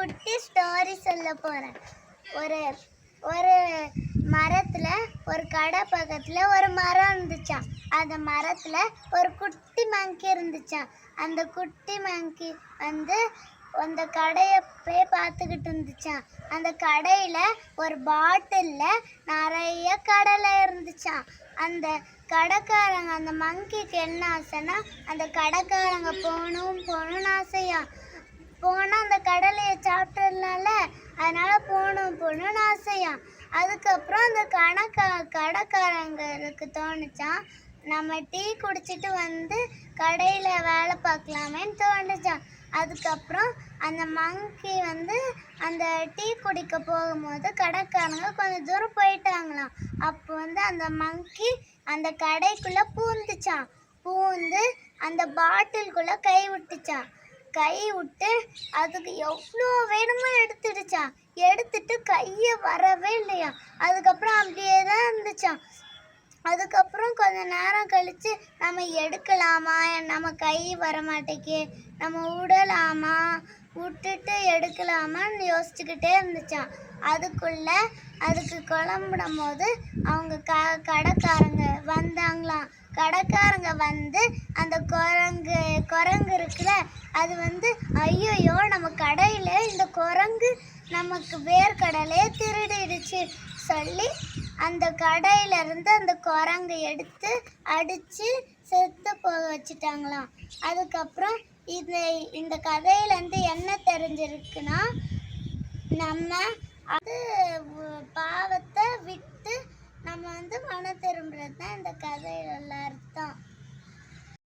குட்டி ஸ்டோரி சொல்ல போகிறேன் ஒரு ஒரு மரத்தில் ஒரு கடை பக்கத்தில் ஒரு மரம் இருந்துச்சான் அந்த மரத்தில் ஒரு குட்டி மங்கி இருந்துச்சான் அந்த குட்டி மங்கி வந்து அந்த கடையை போய் பார்த்துக்கிட்டு இருந்துச்சான் அந்த கடையில் ஒரு பாட்டிலில் நிறைய கடலை இருந்துச்சான் அந்த கடைக்காரங்க அந்த மங்கிக்கு என்ன ஆசைன்னா அந்த கடைக்காரங்க போகணும் போகணும்னு ஆசையா? போனால் அந்த கடலையை சாப்பிட்டதுனால அதனால் போகணும் போகணும்னு ஆசையா அதுக்கப்புறம் அந்த கணக்கா கடைக்காரங்களுக்கு தோணுச்சான் நம்ம டீ குடிச்சிட்டு வந்து கடையில் வேலை பார்க்கலாமேன்னு தோணுச்சான் அதுக்கப்புறம் அந்த மங்கி வந்து அந்த டீ குடிக்க போகும்போது கடைக்காரங்க கொஞ்சம் தூரம் போயிட்டாங்களாம். அப்போ வந்து அந்த மங்கி அந்த கடைக்குள்ளே பூந்துச்சான் பூந்து அந்த பாட்டில்குள்ளே கை விட்டுச்சான் கை விட்டு அதுக்கு எவ்வளோ வேணுமோ எடுத்துடுச்சான் எடுத்துட்டு கையை வரவே இல்லையா. அதுக்கப்புறம் அப்படியே தான் இருந்துச்சான் அதுக்கப்புறம் கொஞ்ச நேரம் கழித்து நம்ம எடுக்கலாமா? நம்ம கை வர மாட்டேக்கு நம்ம விடலாமா விட்டுட்டு எடுக்கலாமான்னு யோசிச்சுக்கிட்டே இருந்துச்சான் அதுக்குள்ள அதுக்கு குழம்பிடும் போது அவங்க க கடைக்காரங்க வந்தாங்களாம். கடைக்காரங்க வந்து அந்த குரங்கு அது வந்து ஐயோ நம்ம கடையில் இந்த குரங்கு நமக்கு வேர்க்கடலையே திருடிடுச்சு சொல்லி அந்த கடையில இருந்து அந்த குரங்கு எடுத்து அடித்து செத்து போக வச்சுட்டாங்களாம். அதுக்கப்புறம் இந்த இந்த கதையிலேருந்து என்ன தெரிஞ்சிருக்குன்னா நம்ம அது பாவத்தை விட்டு நம்ம வந்து மன திரும்புறது தான் இந்த கதையில உள்ள அர்த்தம்.